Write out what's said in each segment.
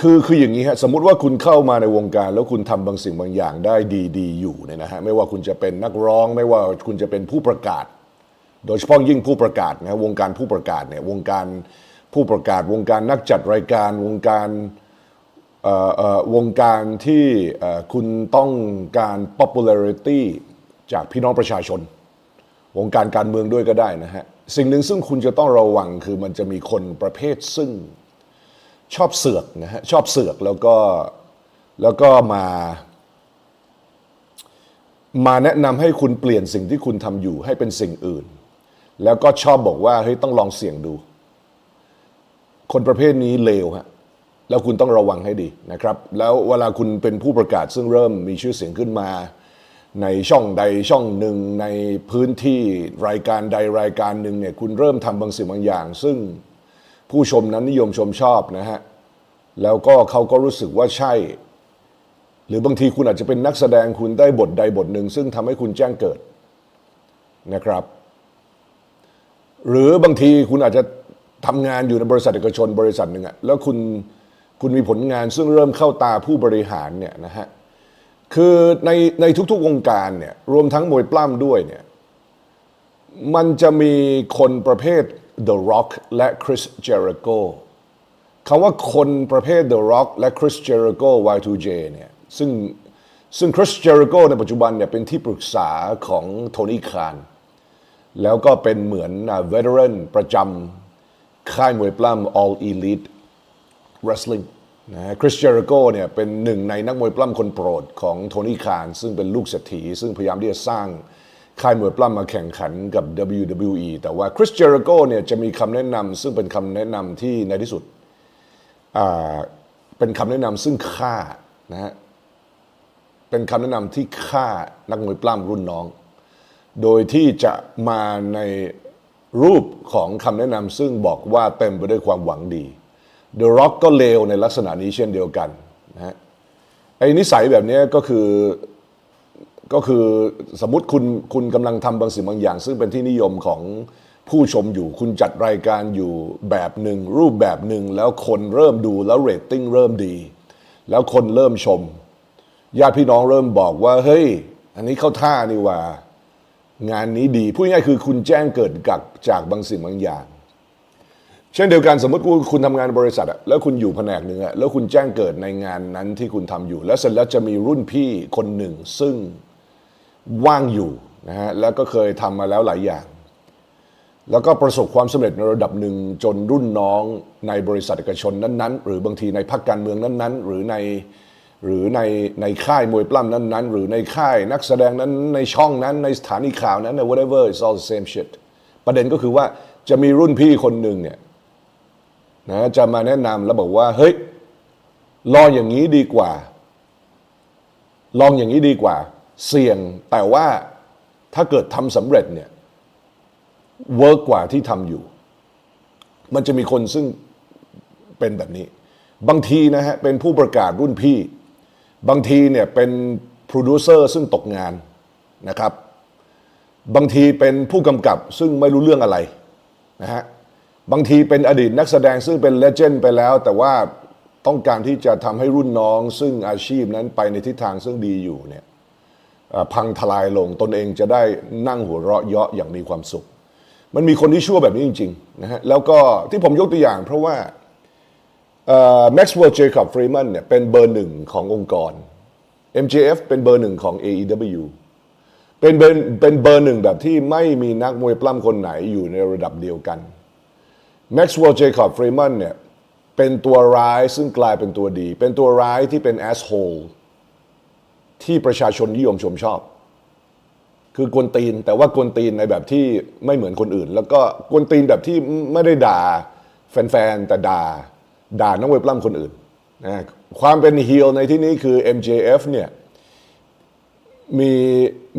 คือคืออย่างนี้ฮะสมมติว่าคุณเข้ามาในวงการ แล้วคุณทำบางสิ่งบางอย่างได้ดีๆ อยู่เนี่ยนะฮะไม่ว่าคุณจะเป็นนักร้อง ไม่ว่าคุณจะเป็นผู้ประกาศ โดยเฉพาะยิ่งผู้ประกาศนะฮะวงการผู้ประกาศเนี่ยวงการผู้ประกาศ วงการนักจัดรายการวงการเอ่อวงการที่คุณต้องการ popularity จากพี่น้องประชาชน วงการการเมืองด้วยก็ได้นะฮะ สิ่งหนึ่งซึ่งคุณจะต้องระวังคือมันจะมีคนประเภทซึ่ง ชอบเสือกนะฮะชอบเสือกแล้วก็แล้วก็มา มาแนะนำให้คุณเปลี่ยนสิ่งที่คุณทำอยู่ให้เป็นสิ่งอื่น แล้วก็ชอบบอกว่าเฮ้ยต้องลองเสี่ยงดู คนประเภทนี้เลวฮะแล้วคุณต้องระวังให้ดีนะครับ แล้วเวลาคุณเป็นผู้ประกาศซึ่งเริ่มมีชื่อเสียงขึ้นมา ในช่องใดช่องหนึ่งในพื้นที่รายการใดรายการหนึ่งเนี่ยคุณเริ่มทำบางสิ่งบางอย่าง ซึ่ง ผู้ชมนั้นนิยมชมชอบนะฮะ แล้วก็เขาก็รู้สึกว่าใช่ หรือบางทีคุณอาจจะเป็นนักแสดงคุณได้บทใดบทหนึ่ง ซึ่งทำให้คุณแจ้งเกิดนะครับ หรือบางทีคุณอาจจะทำงานอยู่ในบริษัทเอกชนบริษัทหนึ่งอะแล้วคุณคุณมีผลงานซึ่งเริ่มเข้าตาผู้บริหารเนี่ยนะฮะคือในในทุกๆวงการเนี่ยรวมทั้งมวยปล้ำด้วยเนี่ยมันจะมีคนประเภท The Rock และ Chris Jericho คำว่าคนประเภท The Rock และ Chris Jericho Y2J เนี่ยซึ่งซึ่ง Chris Jericho ในปัจจุบันเนี่ยเป็นที่ปรึกษาของโทนี่คานแล้วก็เป็นเหมือนเวเทรันประจำค่ายมวยปล้ำ All Elite Wrestling นะฮะคริสเจริโกเนี่ยเป็นหนึ่งในนักมวยปล้ำคนโปรดของโทนี่คานซึ่งเป็นลูกเศรษฐี ซึ่งพยายามที่จะสร้าง ค่ายมวยปล้ำมาแข่งขันกับ WWE แต่ว่าคริสเจอริโกเนี่ยจะมีคำแนะนำซึ่งเป็นคำแนะนำที่ในที่สุดเป็นคำแนะนำซึ่งฆ่านะฮะเป็นคำแนะนำที่ฆ่านักมวยปล้ำรุ่นน้อง โดยที่จะมาในรูปของคำแนะนำซึ่งบอกว่าเต็มไปด้วยความหวังดี The Rock ก็เลวในลักษณะนี้เช่นเดียวกันนะฮะไอ้นิสัยแบบนี้ก็คือ ก็คือสมมติคุณคุณกำลังทำบางสิ่งบางอย่าง ซึ่งเป็นที่นิยมของผู้ชมอยู่คุณจัดรายการอยู่แบบหนึ่งรูปแบบหนึ่งแล้วคนเริ่มดูแล้วเรตติ้งเริ่มดี แล้วคนเริ่มชมญาติพี่น้องเริ่มบอกว่าเฮ้ย อันนี้เข้าท่านี่ว่า งานนี้ดีพูดง่ายคือคุณแจ้งเกิดกับจากบางสิ่งบางอย่าง เช่นเดียวกันสมมติว่าคุณทำงานบริษัทอะแล้วคุณอยู่แผนกหนึ่งอะแล้วคุณแจ้งเกิดในงานนั้นที่คุณทำอยู่ แล้วเสร็จแล้วจะมีรุ่นพี่คนหนึ่งซึ่ง ว่างอยู่นะฮะแล้วก็เคยทำมาแล้วหลายอย่าง แล้วก็ประสบความสำเร็จในระดับหนึ่งจนรุ่นน้องในบริษัทเอกชนนั้นๆ หรือบางทีในพรรคการเมืองนั้นๆ หรือในหรือในในค่ายมวยปล้ำนั้นๆ หรือในค่ายนักแสดงนั้นในช่องนั้นในสถานีข่าวนั้นใน whatever it's all the same shit ประเด็นก็คือว่าจะมีรุ่นพี่คนหนึ่งเนี่ยนะจะมาแนะนำแล้วบอกว่า เฮ้ย ลองอย่างนี้ดีกว่า ลองอย่างนี้ดีกว่า เสี่ยงแต่ว่าถ้าเกิดทำสำเร็จเนี่ยเวิร์กกว่าที่ทำอยู่ มันจะมีคนซึ่งเป็นแบบนี้ บางทีนะฮะเป็นผู้ประกาศรุ่นพี่ บางทีเนี่ยเป็นโปรดิวเซอร์ซึ่งตกงานนะครับ บางทีเป็นผู้กำกับซึ่งไม่รู้เรื่องอะไรนะฮะบางทีเป็นอดีตนักแสดงซึ่งเป็นเลเจนด์ไปแล้ว แต่ว่าต้องการที่จะทำให้รุ่นน้อง ซึ่งอาชีพนั้นไปในทิศทางซึ่งดีอยู่เนี่ย พังทลายลงตนเองจะได้นั่งหัวเราะเยาะอย่างมีความสุข มันมีคนที่ชั่วแบบนี้จริงๆนะฮะแล้วก็ที่ผมยกตัวอย่างเพราะว่าแม็กซ์เวลเจคอบฟรีแมนเนี่ยเป็นเบอร์หนึ่งขององค์กร MJF เป็นเบอร์หนึ่งของ AEW เป็นเบอร์เป็นเบอร์หนึ่งแบบที่ไม่มีนักมวยปล้ำคนไหนอยู่ในระดับเดียวกันแม็กซ์เวลเจคอบฟรีมันเนี่ยเป็นตัวร้ายซึ่งกลายเป็นตัวดี เป็นตัวร้ายที่เป็นแอสโฮล ที่ประชาชนนิยมชมชอบ คือกวนตีน แต่ว่ากวนตีนในแบบที่ไม่เหมือนคนอื่น แล้วก็กวนตีนแบบที่ไม่ได้ด่าแฟนๆแต่ด่าด่านักมวยปล้ำคนอื่นนะความเป็นฮีลในที่นี้คือ MJF เนี่ยมี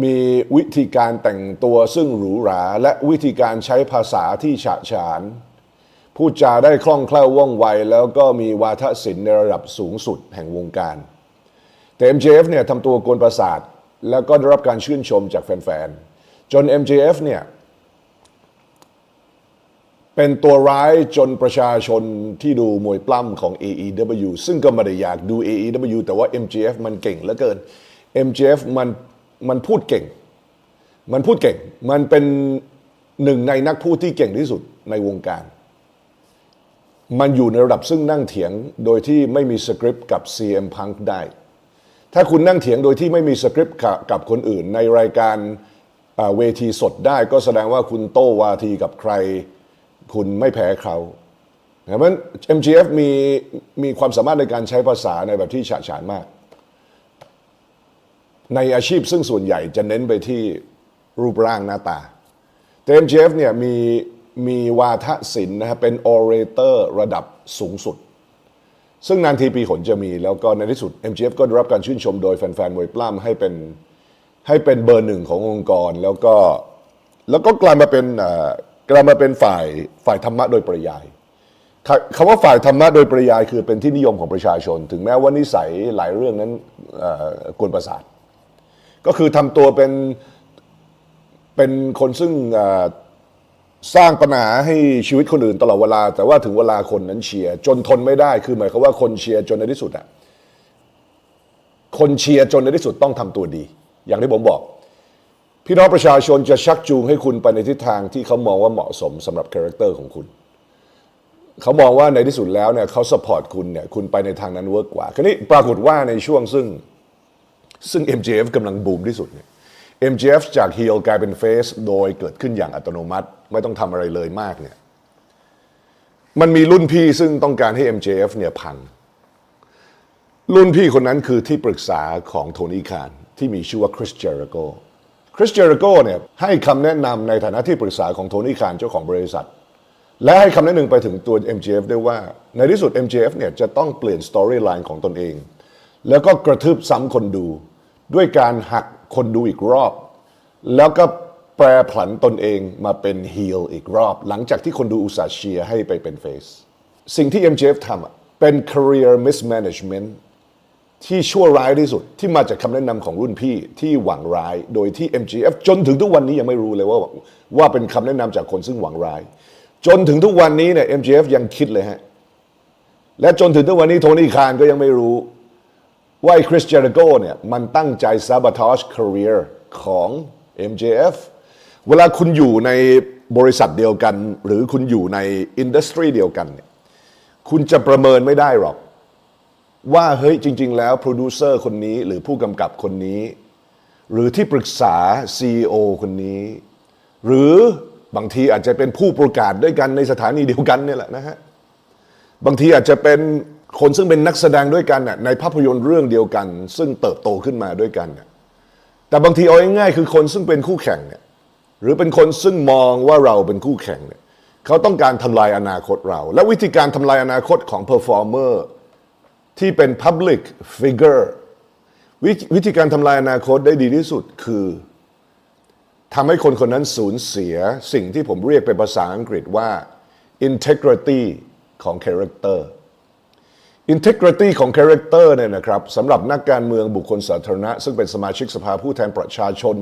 มีวิธีการแต่งตัวซึ่งหรูหรา และวิธีการใช้ภาษาที่ฉะฉาน พูดจาได้คล่องแคล่วว่องไว แล้วก็มีวาทศิลป์ในระดับสูงสุดแห่งวงการ แต่ MJF เนี่ยทำตัวโกนประสาท แล้วก็ได้รับการชื่นชมจากแฟนๆ จน MJF เนี่ยเป็นตัวร้ายจนประชาชนที่ดูมวยปล้ำของ AEW ซึ่งก็ไม่ได้อยากดู AEW แต่ว่า MGF มันเก่งเหลือเกิน MGF มันมันพูดเก่ง มันพูดเก่ง มันเป็นหนึ่งในนักพูดที่เก่งที่สุดในวงการ มันอยู่ในระดับซึ่งนั่งเถียงโดยที่ไม่มีสคริปต์กับ CM Punk ได้ ถ้าคุณนั่งเถียงโดยที่ไม่มีสคริปต์กับคนอื่น ในรายการเวทีสดได้ก็แสดงว่าคุณโต้วาทีกับใคร คุณไม่แพ้เขาเพราะฉะนั้น MGF มีมีความสามารถในการใช้ภาษาในแบบที่ฉะฉานมาก ในอาชีพซึ่งส่วนใหญ่จะเน้นไปที่รูปร่างหน้าตา แต่ MGF เนี่ยมีมีวาทศิลป์นะครับเป็น orator ระดับสูงสุด ซึ่งนานทีปีหนจะมีแล้วก็ในที่สุด MGF ก็ได้รับการชื่นชมโดยแฟนๆมวยปล้ำให้เป็นให้เป็นเบอร์หนึ่งขององค์กรแล้วก็แล้วก็กลายมาเป็นกลายมาเป็นฝ่ายฝ่ายธรรมะโดยปริยายคำว่าฝ่ายธรรมะโดยปริยายคือเป็นที่นิยมของประชาชน ถึงแม้ว่านิสัยหลายเรื่องนั้นกวนประสาท ก็คือทำตัวเป็นเป็นคนซึ่ง สร้างปัญหาให้ชีวิตคนอื่นตลอดเวลา แต่ว่าถึงเวลาคนนั้นเชียร์จนทนไม่ได้คือหมายความว่าคนเชียร์จนในที่สุดอะคนเชียร์จนในที่สุดต้องทำตัวดี อย่างที่ผมบอก พี่น้องประชาชนจะชักจูงให้คุณไปในทิศทางที่เขามองว่าเหมาะสมสำหรับคาแรคเตอร์ของคุณเขามองว่าในที่สุดแล้วเนี่ยเขาสปอร์ตคุณเนี่ยคุณไปในทางนั้นเวิร์กกว่า คราวนี้ปรากฏว่าในช่วงซึ่งซึ่ง MJF กำลังบูมที่สุดเนี่ย MJF จากฮีลกลายเป็นเฟสโดยเกิดขึ้นอย่างอัตโนมัติ ไม่ต้องทำอะไรเลยมากเนี่ยมันมีรุ่นพี่ซึ่งต้องการให้ MJF เนี่ยพัง รุ่นพี่คนนั้นคือที่ปรึกษาของโทนี่คานที่มีชื่อว่าคริสเจอริโกคริสเจอริโกเนี่ยให้คำแนะนำในฐานะที่ปรึกษาของโทนี่คานเจ้าของบริษัท และให้คำแนะนำไปถึงตัว MJF ด้วยว่า ในที่สุด MJF เนี่ยจะต้องเปลี่ยนสตอรี่ไลน์ของตนเอง แล้วก็กระทืบซ้ำคนดู ด้วยการหัก คนดูอีกรอบ แล้วก็แปรผันตนเองมาเป็นฮีลอีกรอบ หลังจากที่คนดูอุตสาห์เชียร์ให้ไปเป็นเฟสสิ่งที่ MJF ทำเป็น career mismanagement ที่ชั่วร้ายที่สุดที่มาจากคำแนะนำของรุ่นพี่ที่หวังร้าย โดยที่ MGF จนถึงทุกวันนี้ยังไม่รู้เลยว่าว่าเป็นคำแนะนำจากคนซึ่งหวังร้าย จนถึงทุกวันนี้เนี่ย MGF ยังคิดเลยฮะ และจนถึงทุกวันนี้โทนี่คานก็ยังไม่รู้ ว่าไอ้คริสเจริโกเนี่ยมันตั้งใจ sabotage career ของ MJF เวลาคุณอยู่ในบริษัทเดียวกัน หรือคุณอยู่ในอินดัสทรีเดียวกันเนี่ยคุณจะประเมินไม่ได้หรอก ว่าเฮ้ยจริง ๆ แล้วโปรดิวเซอร์คนนี้หรือผู้กำกับคนนี้ หรือที่ปรึกษา CEO คนนี้ หรือบางทีอาจจะเป็นผู้ประกาศด้วยกันในสถานีเดียวกันเนี่ยแหละนะฮะบางทีอาจจะเป็น คนซึ่งเป็นนักแสดงด้วยกันน่ะในภาพยนตร์เรื่องเดียวกัน ซึ่งเติบโตขึ้นมาด้วยกันน่ะแต่บางทีเอาง่ายๆคือคนซึ่งเป็นคู่แข่งเนี่ยหรือเป็นคนซึ่งมองว่าเราเป็นคู่แข่งเนี่ยเขาต้องการทำลายอนาคตเรา และวิธีการทำลายอนาคตของ performer ที่เป็น public figure วิวิธีการทำลายอนาคตได้ดีที่สุดคือทำให้คนคนนั้นสูญเสียสิ่งที่ผมเรียกเป็นภาษาอังกฤษว่า integrity ของ character integrity ของ character เนี่ยนะครับสำหรับนักการเมืองบุคคลสาธารณะ ซึ่งเป็นสมาชิกสภาผู้แทนประชาชน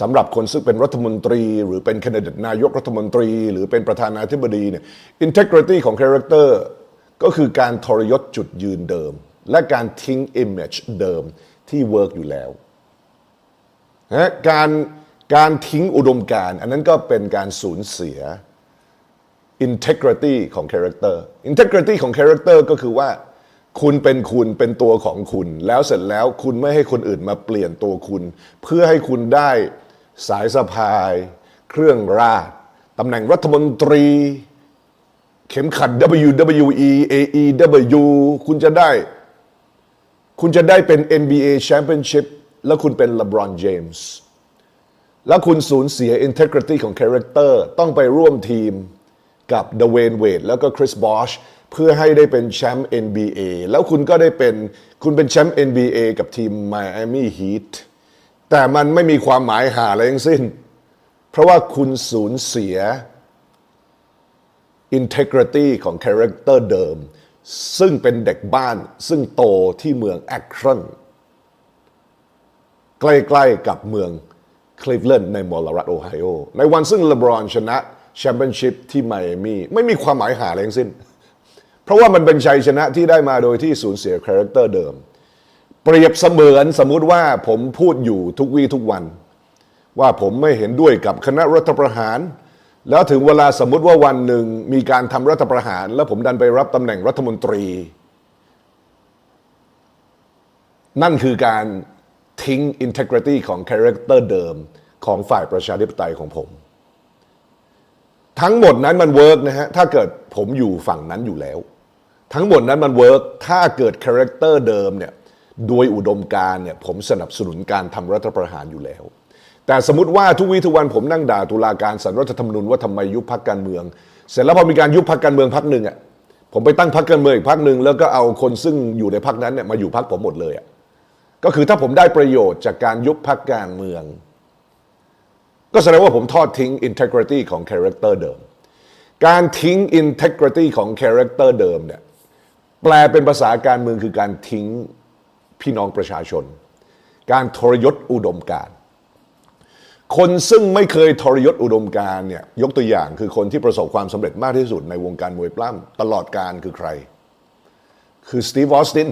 สำหรับคนซึ่งเป็นรัฐมนตรี หรือเป็นคนดิเดตนายกรัฐมนตรี หรือเป็นประธานาธิบดีเนี่ย integrity ของ character ก็คือการทรยศจุดยืนเดิม และการทิ้ง image เดิมที่เวิร์กอยู่แล้วนะการการทิ้งอุดมการ อันนั้นก็เป็นการสูญเสีย integrity ของ character integrity ของ character ก็คือว่า คุณเป็นคุณเป็นตัวของคุณ แล้วเสร็จแล้วคุณไม่ให้คนอื่นมาเปลี่ยนตัวคุณ เพื่อให้คุณได้สายสะพาย เครื่องราชตำแหน่งรัฐมนตรี เข็มขัด WWE AEW คุณจะได้ คุณจะได้เป็น NBA Championship แล้วคุณเป็น LeBron James แล้วคุณสูญเสีย integrity ของ character ต้องไปร่วมทีม กับ d w a y n e Wade แล้วก็ Chris Bosh เพื่อให้ได้เป็นแชมป์ NBA แล้วคุณก็ได้เป็นคุณเป็นแชมป์ NBA กับทีม Miami Heat แต่มันไม่มีความหมายหาอะไรทั้งสิ้น เพราะว่าคุณสูญเสีย integrity ของ character เดิม ซึ่งเป็นเด็กบ้านซึ่งโตที่เมืองแอครอนใกล้ๆกับเมืองคลีฟแลนด์ในมอลรัฐโอไฮโอ ในวันซึ่งเลบรอนชนะ แชมเปี้ยนชิพที่ไมอามี่ไม่มีความหมายหาอะไรทั้งสิ้น เพราะว่ามันเป็นชัยชนะที่ได้มาโดยที่สูญเสียคาแรคเตอร์เดิม เปรียบเสมือนสมมุติว่าผมพูดอยู่ทุกวี่ทุกวัน ว่าผมไม่เห็นด้วยกับคณะรัฐประหาร แล้วถึงเวลาสมมุติว่าวันหนึ่งมีการทำรัฐประหาร แล้วผมดันไปรับตำแหน่งรัฐมนตรี นั่นคือการทิ้ง integrity ของ character เดิมของฝ่ายประชาธิปไตยของผม ทั้งหมดนั้นมันเวิร์กนะฮะถ้าเกิดผมอยู่ฝั่งนั้นอยู่แล้ว ทั้งหมดนั้นมันเวิร์กถ้าเกิดคาแรคเตอร์เดิมเนี่ยโดยอุดมการเนี่ยผมสนับสนุนการทำรัฐประหารอยู่แล้ว แต่สมมติว่าทุกวีทุกวันผมนั่งด่าตุลาการสารรัฐธรรมนูญว่าทำไมยุบพักการเมือง เสร็จแล้วพอมีการยุบพักการเมืองพักหนึ่งอะผมไปตั้งพักการเมืองอีกพักหนึ่งแล้วก็เอาคนซึ่งอยู่ในพักนั้นเนี่ยมาอยู่พักผมหมดเลยอะก็คือถ้าผมได้ประโยชน์จากการยุบพักการเมือง ก็แสดงว่าผมทอดทิ้ง integrity ของ character เดิม การทิ้ง integrity ของ character เดิมเนี่ยแปลเป็นภาษาการเมืองคือการทิ้งพี่น้องประชาชน การทรยศอุดมการคนซึ่งไม่เคยทรยศอุดมการเนี่ยยกตัวอย่างคือคนที่ประสบความสำเร็จมากที่สุดในวงการมวยปล้ำตลอดการคือใคร คือสตีฟออสติน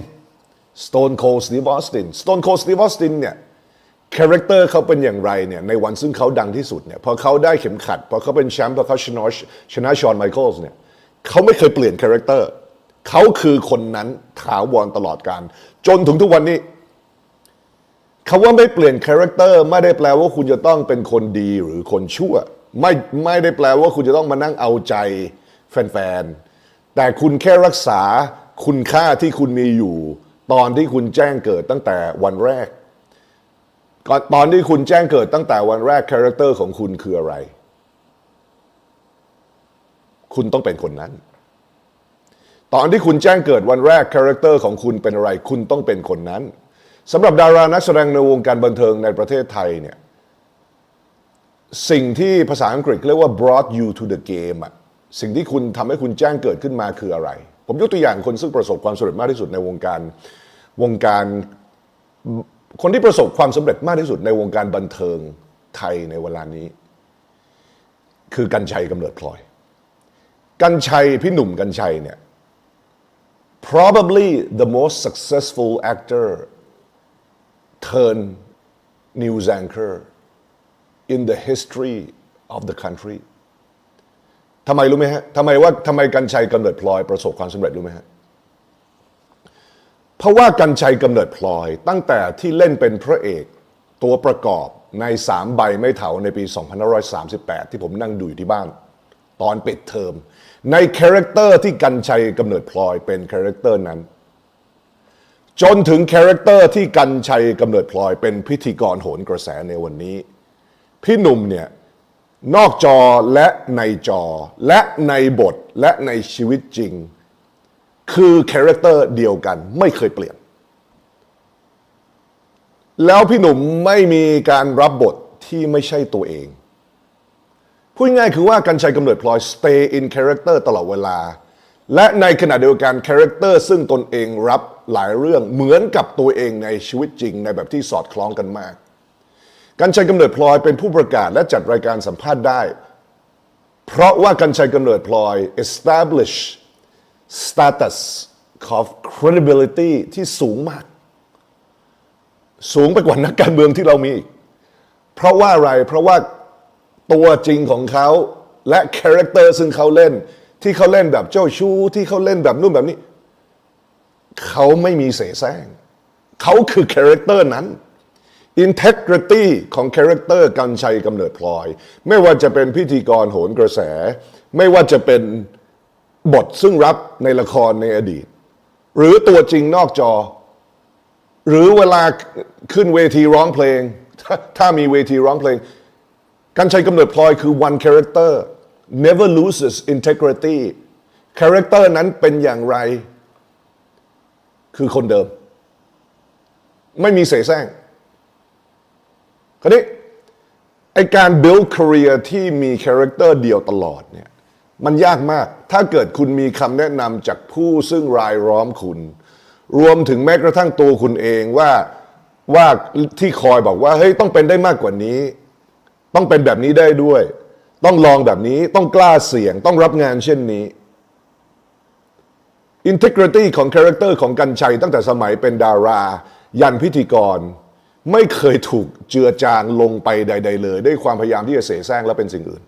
สโตนโคลสตีฟออสตินสโตนโคลสตีฟออสตินเนี่ย คาแรคเตอร์เขาเป็นอย่างไรเนี่ยในวันซึ่งเขาดังที่สุดเนี่ยพอเขาได้เข็มขัด พอเขาเป็นแชมป์พอเขาชนะชนะชอนไมเคิลส์เนี่ยเขาไม่เคยเปลี่ยนคาแรคเตอร์เขาคือคนนั้นถาวรตลอดการ จนถึงทุกวันนี้คาว่าไม่เปลี่ยนคาแรคเตอร์ไม่ได้แปลว่าคุณจะต้องเป็นคนดีหรือคนชั่ว ไม่ไม่ได้แปลว่าคุณจะต้องมานั่งเอาใจแฟนๆ แต่คุณแค่รักษาคุณค่าที่คุณมีอยู่ ตอนที่คุณแจ้งเกิดตั้งแต่วันแรก ก่อนตอนที่คุณแจ้งเกิดตั้งแต่วันแรกคาแรคเตอร์ของคุณคืออะไร คุณต้องเป็นคนนั้น ตอนที่คุณแจ้งเกิดวันแรกคาแรคเตอร์ของคุณเป็นอะไร คุณต้องเป็นคนนั้นสำหรับดารานักแสดงในวงการบันเทิงในประเทศไทยเนี่ยสิ่งที่ภาษาอังกฤษเรียกว่า brought you to the game อะสิ่งที่คุณทำให้คุณแจ้งเกิดขึ้นมาคืออะไร ผมยกตัวอย่างคนซึ่งประสบความสำเร็จมากที่สุดในวงการวงการ คนที่ประสบความสำเร็จมากที่สุดในวงการบันเทิงไทยในเวลานี้ คือกัญชัยกำเนิดพลอย กัญชัยพี่หนุ่มกัญชัยเนี่ย probably the most successful actor turn news anchor in the history of the country ทำไมรู้ไหมฮะทำไมว่าทำไมกัญชัยกำเนิดพลอยประสบความสำเร็จรู้ไหมฮะ เพราะว่ากัญชัยกำเนิดพลอยตั้งแต่ที่เล่นเป็นพระเอกตัวประกอบในสามใบไม่เถาในปี 2538 ที่ผมนั่งดูอยู่ที่บ้าน ตอนปิดเทอม ในคาแรคเตอร์ที่กัญชัยกำเนิดพลอยเป็นคาแรคเตอร์นั้น จนถึงคาแรคเตอร์ที่กัญชัยกำเนิดพลอยเป็นพิธีกรโหนกระแสในวันนี้ พี่หนุ่มเนี่ยนอกจอและในจอและในบทและในชีวิตจริง คือคาแรคเตอร์เดียวกัน ไม่เคยเปลี่ยน แล้วพี่หนุ่มไม่มีการรับบทที่ไม่ใช่ตัวเอง พูดง่ายคือว่ากัญชัยกำเนิดพลอย stay in character ตลอดเวลา และในขณะเดียวกันคาแรคเตอร์ซึ่งตนเองรับหลายเรื่องเหมือนกับตัวเองในชีวิตจริง ในแบบที่สอดคล้องกันมาก กัญชัยกำเนิดพลอยเป็นผู้ประกาศและจัดรายการสัมภาษณ์ได้ เพราะว่ากัญชัยกำเนิดพลอย establish status of credibility ที่สูงมาก สูงไปกว่านักการเมืองที่เรามีอีกเพราะว่าอะไร เพราะว่าตัวจริงของเขาและคาแรคเตอร์ซึ่งเขาเล่น ที่เขาเล่นแบบเจ้าชู้ที่เขาเล่นแบบนู่นแบบนี้ เขาไม่มีเสแสร้งเขาคือคาแรคเตอร์นั้น integrity ของคาแรคเตอร์กันชัยกำเนิดพลอย ไม่ว่าจะเป็นพิธีกรโหนกระแส ไม่ว่าจะเป็น บทซึ่งรับในละครในอดีต หรือตัวจริงนอกจอ หรือเวลาขึ้นเวทีร้องเพลง ถ้าถ้ามีเวทีร้องเพลงกันชัยกำเนิดพลอยคือ one character never loses integrity character นั้นเป็นอย่างไร คือคนเดิม ไม่มีเสแสร้งคราวนี้ไอการ build career ที่มี character เดียวตลอดเนี่ย มันยากมาก ถ้าเกิดคุณมีคำแนะนำจากผู้ซึ่งรายล้อมคุณ รวมถึงแม้กระทั่งตัวคุณเองว่าว่าที่คอยบอกว่าเฮ้ยต้องเป็นได้มากกว่านี้ ต้องเป็นแบบนี้ได้ด้วย ต้องลองแบบนี้ต้องกล้าเสี่ยงต้องรับงานเช่นนี้ integrity ของคาแรคเตอร์ของกันชัยตั้งแต่สมัยเป็นดารา ยันพิธีกร ไม่เคยถูกเจือจางลงไปใด ๆ เลย ด้วยความพยายามที่จะเสแสร้งและเป็นสิ่งอื่น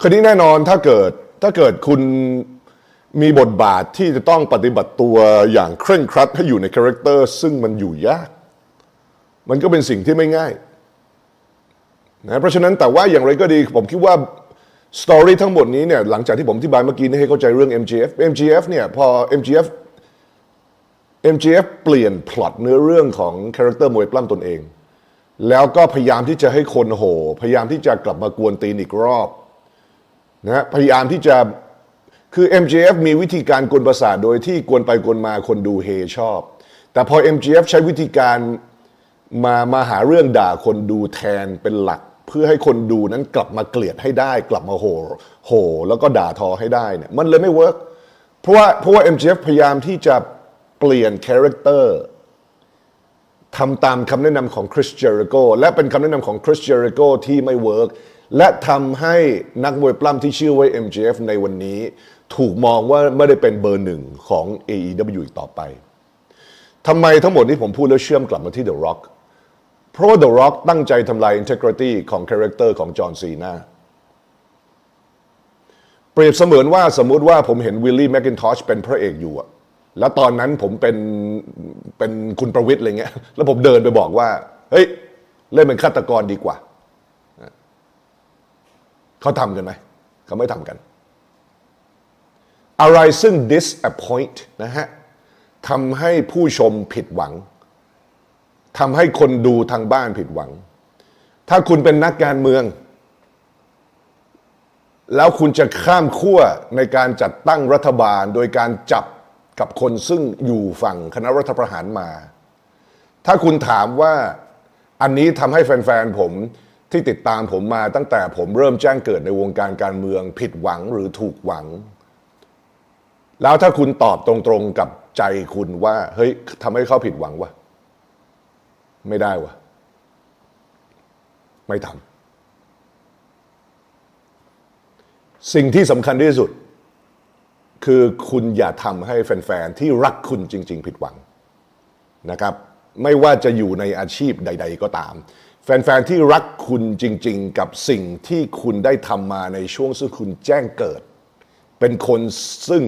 คราวนี้แน่นอนถ้าเกิดถ้าเกิดคุณมีบทบาทที่จะต้องปฏิบัติตัวอย่างเคร่งครัดให้อยู่ในคาแรคเตอร์ซึ่งมันอยู่ยาก มันก็เป็นสิ่งที่ไม่ง่ายนะเพราะฉะนั้นแต่ว่าอย่างไรก็ดีผมคิดว่าสตอรี่ทั้งหมดนี้เนี่ยหลังจากที่ผมอธิบายเมื่อกี้นี้ให้เข้าใจเรื่อง MGF MGF เนี่ยพอ MGF MGF เปลี่ยนพล็อตเนื้อเรื่องของคาแรคเตอร์มวยปล้ำตนเอง แล้วก็พยายามที่จะให้คนโห พยายามที่จะกลับมากวนตีนอีกรอบ นะพยายามที่จะคือ MJF มีวิธีการกวนประสาทโดยที่กวนไปกวนมาคนดูเฮชอบ แต่พอ MJF ใช้วิธีการมามาหาเรื่องด่าคนดูแทนเป็นหลัก เพื่อให้คนดูนั้นกลับมาเกลียดให้ได้ กลับมาโหโห แล้วก็ด่าทอให้ได้เนี่ยมันเลยไม่เวิร์กเพราะว่าเพราะว่า MJF พยายามที่จะเปลี่ยนคาแรคเตอร์ทำตามคำแนะนำของคริสเจอริโกและเป็นคำแนะนำของคริสเจอริโกที่ไม่เวิร์ก และทำให้นักมวยปล้ำที่ชื่อว่า MJF ในวันนี้ ถูกมองว่าไม่ได้เป็นเบอร์หนึ่งของ AEW อีกต่อไปทำไมทั้งหมดนี้ผมพูดแล้วเชื่อมกลับมาที่ The Rock เพราะว่า The Rock ตั้งใจทำลาย integrity ของคาแรคเตอร์ของจอห์นซีนาเปรียบเสมือนว่าสมมุติว่าผมเห็นวิลลี่แมคกินทอชเป็นพระเอกอยู่อะแล้วตอนนั้นผมเป็นเป็นคุณประวิทย์อะไรเงี้ย แล้วผมเดินไปบอกว่า เฮ้ย เล่นเป็นฆาตกรดีกว่า เขาทำกันไหมเขาไม่ทำกัน อะไรซึ่ง disappoint นะฮะทำให้ผู้ชมผิดหวังทำให้คนดูทางบ้านผิดหวัง ถ้าคุณเป็นนักการเมือง แล้วคุณจะข้ามขั้วในการจัดตั้งรัฐบาล โดยการจับกับคนซึ่งอยู่ฝั่งคณะรัฐประหารมา ถ้าคุณถามว่าอันนี้ทำให้แฟนๆผม ที่ติดตามผมมาตั้งแต่ผมเริ่มแจ้งเกิดในวงการการเมือง ผิดหวังหรือถูกหวัง แล้วถ้าคุณตอบตรงๆกับใจคุณว่า เฮ้ยทำให้เขาผิดหวังวะไม่ได้วะไม่ทำสิ่งที่สำคัญที่สุด คือคุณอย่าทำให้แฟนๆ ที่รักคุณจริง ๆ ผิดหวังนะครับ ไม่ว่าจะอยู่ในอาชีพใด ๆ ก็ตาม แฟน ๆ ที่รักคุณจริง ๆ กับสิ่งที่คุณได้ทำมาในช่วงซึ่งคุณแจ้งเกิด เป็นคนซึ่ง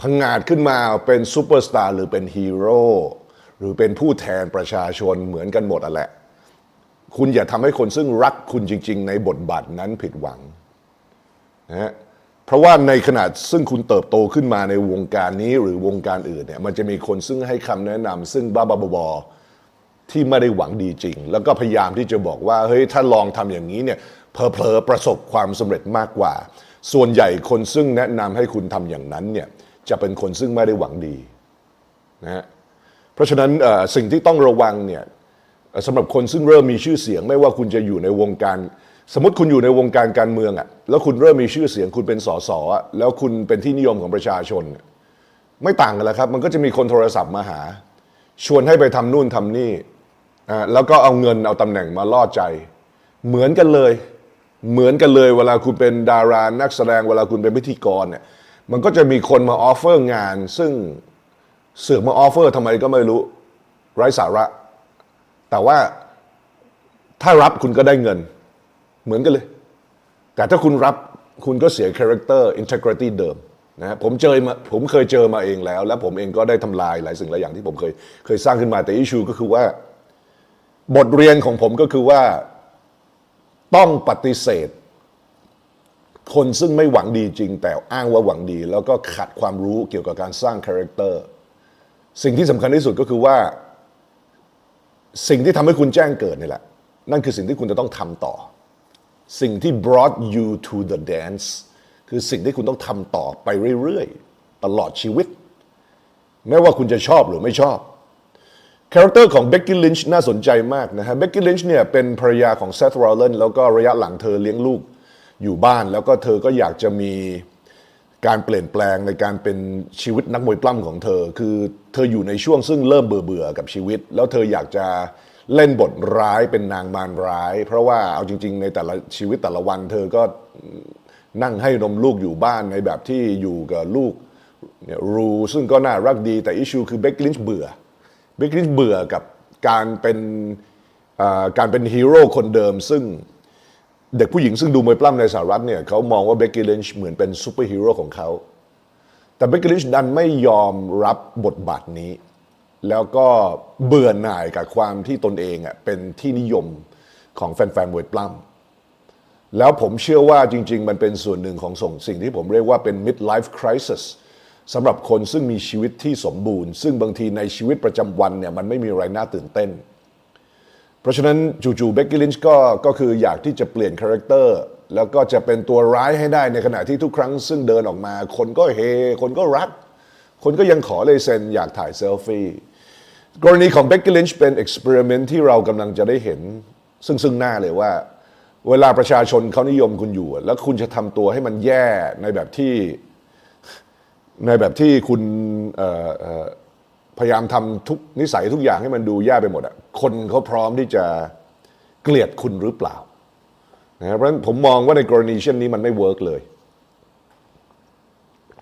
พังงาดขึ้นมาเป็นซูเปอร์สตาร์หรือเป็นฮีโร่หรือเป็นผู้แทนประชาชนเหมือนกันหมดอะแหละ คุณอย่าทำให้คนซึ่งรักคุณจริง ๆ ในบทบาทนั้นผิดหวังนะฮะเพราะว่าในขณะซึ่งคุณเติบโตขึ้นมาในวงการนี้หรือวงการอื่นเนี่ยมันจะมีคนซึ่งให้คำแนะนำซึ่งบ้าๆบอๆ ที่ไม่ได้หวังดีจริง แล้วก็พยายามที่จะบอกว่าเฮ้ยถ้าลองทำอย่างนี้เนี่ยเพลอๆประสบความสำเร็จมากกว่า ส่วนใหญ่คนซึ่งแนะนำให้คุณทำอย่างนั้นเนี่ยจะเป็นคนซึ่งไม่ได้หวังดีนะฮะเพราะฉะนั้นสิ่งที่ต้องระวังเนี่ยสำหรับคนซึ่งเริ่มมีชื่อเสียง ไม่ว่าคุณจะอยู่ในวงการ สมมติคุณอยู่ในวงการการเมืองอะ่ะแล้วคุณเริ่มมีชื่อเสียง คุณเป็นสสอะแล้วคุณเป็นที่นิยมของประชาชน ไม่ต่างกันแล้วครับ มันก็จะมีคนโทรศัพท์มาหา ชวนให้ไปทำนู่นทำนี่ แล้วก็เอาเงินเอาตำแหน่งมาล่อใจ เหมือนกันเลย เหมือนกันเลยเวลาคุณเป็นดารานักแสดงเวลาคุณเป็นพิธีกรเนี่ยมันก็จะมีคนมาออฟเฟอร์งาน ซึ่งเสือกมาออฟเฟอร์ทำไมก็ไม่รู้ไร้สาระ แต่ว่าถ้ารับคุณก็ได้เงิน เหมือนกันเลย แต่ถ้าคุณรับคุณก็เสีย character integrity เดิมนะผมเจอมาผมเคยเจอมาเองแล้ว และผมเองก็ได้ทำลายหลายสิ่งหลายอย่างที่ผมเคยเคยสร้างขึ้นมาแต่อิชูก็คือว่า บทเรียนของผมก็คือว่า ต้องปฏิเสธ คนซึ่งไม่หวังดีจริง แต่อ้างว่าหวังดี แล้วก็ขัดความรู้เกี่ยวกับการสร้างคาแรคเตอร์สิ่งที่สำคัญที่สุดก็คือว่า สิ่งที่ทำให้คุณแจ้งเกิดนี่แหละ นั่นคือสิ่งที่คุณจะต้องทำต่อ สิ่งที่ brought you to the dance คือสิ่งที่คุณต้องทำต่อไปเรื่อยๆ ตลอดชีวิต ไม่ว่าคุณจะชอบหรือไม่ชอบ คาแรคเตอร์ของเบ c กี้ลินช์น่าสนใจมากนะฮะเบ c กี้ลินช์เนี่ยเป็นภรรยาของเซธโรลเลนแล้วก็ระยะหลังเธอเลี้ยงลูกอยู่บ้าน แล้วก็เธอก็อยากจะมีการเปลี่ยนแปลงในการเป็นชีวิตนักมวยปล้ำของเธอ คือเธออยู่ในช่วงซึ่งเริ่มเบื่อเบื่อๆกับชีวิต แล้วเธออยากจะเล่นบทร้ายเป็นนางมารร้าย เพราะว่าเอาจริง ๆ ในแต่ละชีวิตแต่ละวัน เธอก็นั่งให้นมลูกอยู่บ้านในแบบที่อยู่กับลูกเนี่ยรูซึ่งก็น่ารักดีแต่อิชูคือเบคลินช์เบื่อเบคลินช์เบื่อกับการเป็นการเป็นฮีโร่คนเดิม ซึ่งเด็กผู้หญิงซึ่งดูมวยปล้ำในสหรัฐเนี่ยเขามองว่าเบคลินช์เหมือนเป็นซูเปอร์ฮีโร่ของเขาแต่เบคลินช์ดันไม่ยอมรับบทบาทนี้ แล้วก็เบื่อหน่ายกับความที่ตนเองอะเป็นที่นิยมของแฟนๆมวยปล้ำแล้วผมเชื่อว่าจริง ๆ มันเป็นส่วนหนึ่งของส่งสิ่งที่ผมเรียกว่าเป็น midlife crisis สำหรับคนซึ่งมีชีวิตที่สมบูรณ์ ซึ่งบางทีในชีวิตประจำวันเนี่ยมันไม่มีอะไรน่าตื่นเต้น เพราะฉะนั้นจู่ๆเบ c กี้ลินช์ก็ก็คืออยากที่จะเปลี่ยนคาแรคเตอร์แล้วก็จะเป็นตัวร้ายให้ได้ในขณะที่ทุกครั้งซึ่งเดินออกมา คนก็เฮ คนก็รัก คนก็ยังขอเลยเซนอยากถ่ายเซลฟี่กรณีของเบ c กี้ลินช์เป็นเอ็กซ์เพร์เมนต์ที่เรากำลังจะได้เห็น ซึ่งซึ่งหน้าเลยว่า เวลาประชาชนเขานิยมคุณอยู่ แล้วคุณจะทำตัวให้มันแย่ในแบบที่ ในแบบที่คุณพยายามทำทุกนิสัยทุกอย่างให้มันดูแย่ไปหมดอะคนเขาพร้อมที่จะเกลียดคุณหรือเปล่านะครับเพราะฉะนั้นผมมองว่าในกรณีเช่นนี้มันไม่เวิร์กเลย